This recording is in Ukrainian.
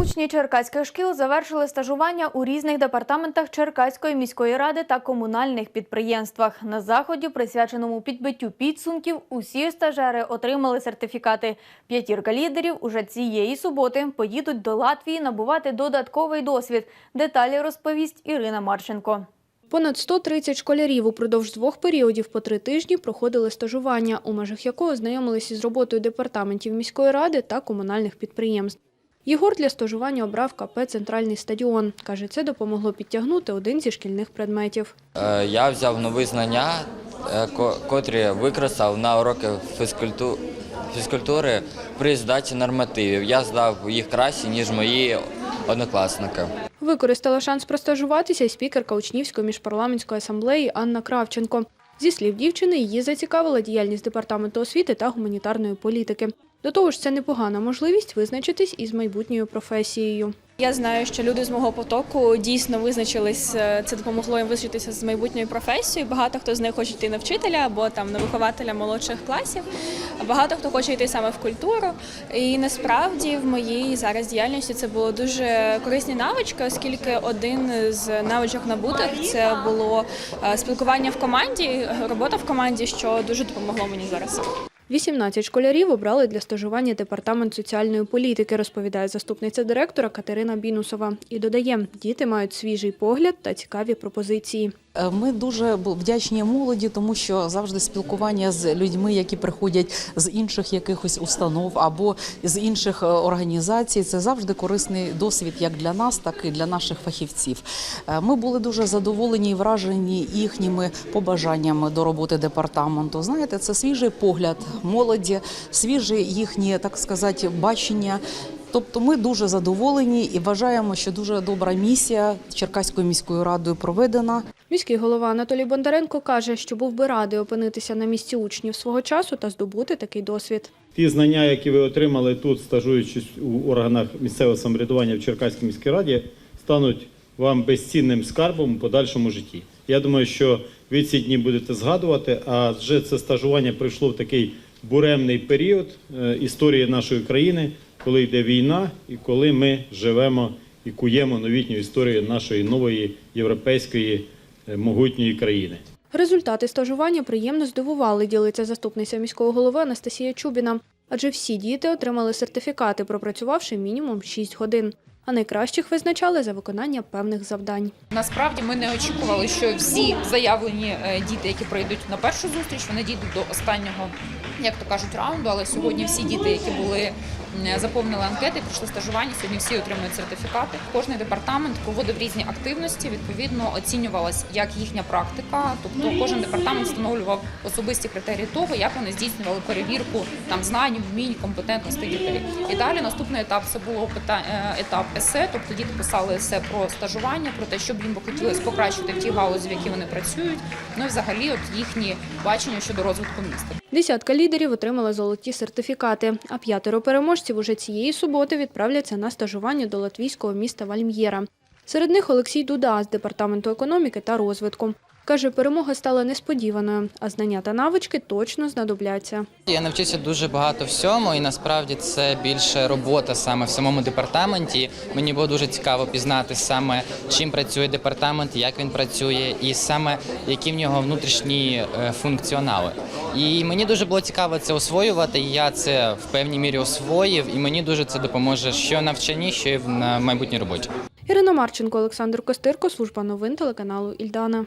Учні черкаських шкіл завершили стажування у різних департаментах Черкаської міської ради та комунальних підприємствах. На заході, присвяченому підбиттю підсумків, усі стажери отримали сертифікати. П'ятірка лідерів уже цієї суботи поїдуть до Латвії набувати додатковий досвід. Деталі розповість Ірина Марченко. Понад 130 школярів упродовж двох періодів по три тижні проходили стажування, у межах якого знайомилися з роботою департаментів міської ради та комунальних підприємств. Єгор для стажування обрав КП «Центральний стадіон». Каже, це допомогло підтягнути один зі шкільних предметів. Е, Я взяв нові знання, е, котрі використав на уроки фізкультури при здачі нормативів. Я здав їх краще, ніж мої однокласники. Використала шанс простажуватися й спікерка учнівської міжпарламентської асамблеї Анна Кравченко. Зі слів дівчини, її зацікавила діяльність департаменту освіти та гуманітарної політики. До того ж, це непогана можливість визначитись із майбутньою професією. Я знаю, що люди з мого потоку дійсно визначились. е, Це допомогло їм визначитися з майбутньою професією. Багато хто з них хоче йти на вчителя або там на вихователя молодших класів. Багато хто хоче йти саме в культуру. І насправді в моїй зараз діяльності це було дуже корисні навички, оскільки один з навичок набутих це було е, спілкування в команді, робота в команді, що дуже допомогло мені зараз. 18 школярів обрали для стажування департамент соціальної політики, розповідає заступниця директора Катерина Бінусова. І додає, діти мають свіжий погляд та цікаві пропозиції. Е, Ми дуже вдячні молоді, тому що завжди спілкування з людьми, які приходять з інших якихось установ або з інших е, організацій, це завжди корисний досвід як для нас, так і для наших фахівців. Е, Ми були дуже задоволені і вражені їхніми побажаннями до роботи департаменту. Знаєте, це свіжий погляд молоді, свіже їхнє, так сказати, бачення. Тобто ми дуже задоволені і вважаємо, що дуже добра місія Черкаською міською радою проведена. Міський голова Анатолій Бондаренко каже, що був би радий опинитися на місці учнів свого часу та здобути такий досвід. Ті знання, які ви отримали тут, стажуючись у органах місцевого самоврядування в Черкаській міській раді, стануть вам безцінним скарбом у подальшому житті. Я думаю, що ви ці дні будете згадувати, адже це стажування прийшло в такий буремний період е, історії нашої країни, коли йде війна і коли ми живемо і куємо новітню історію нашої нової європейської могутньої країни. Результати стажування приємно здивували, ділиться заступниця міського голови Анастасія Чубіна. Адже всі діти отримали сертифікати, пропрацювавши мінімум 6 годин. А найкращих визначали за виконання певних завдань. Насправді ми не очікували, що всі заявлені е, діти, які прийдуть на першу зустріч, вони дійдуть до останнього, як то кажуть, раунду. Але сьогодні всі діти, які були заповнили анкети, пройшли стажування, сьогодні всі отримують сертифікати. Кожний департамент проводив різні активності. Відповідно, оцінювалась як їхня практика. Тобто, кожен департамент встановлював особисті критерії того, як вони здійснювали перевірку там знань, вмінь, компетентності дітей. І далі наступний етап це було е, етап есе, тобто діти писали есе про стажування, про те, що б їм би хотілося покращити в тій галузі, в якій вони працюють. Ну і взагалі, от їхні бачення щодо розвитку міста. Десятка лідерів отримала золоті сертифікати, а п'ятеро переможців уже цієї суботи відправляться на стажування до латвійського міста Вальм'єра. Серед них Олексій Дуда з департаменту економіки та розвитку. Каже, перемога стала несподіваною, а знання та навички точно знадобляться. Я навчився дуже багато всьому, і насправді це більше робота саме в самому департаменті. Мені було дуже цікаво пізнати саме чим працює департамент, як він працює, і саме які в нього внутрішні е, функціонали. І мені дуже було цікаво це освоювати. і Я це в певній мірі освоїв, і мені дуже це допоможе що в навчанні, що і в майбутній роботі. Ірина Марченко, Олександр Костирко, служба новин телеканалу Ільдана.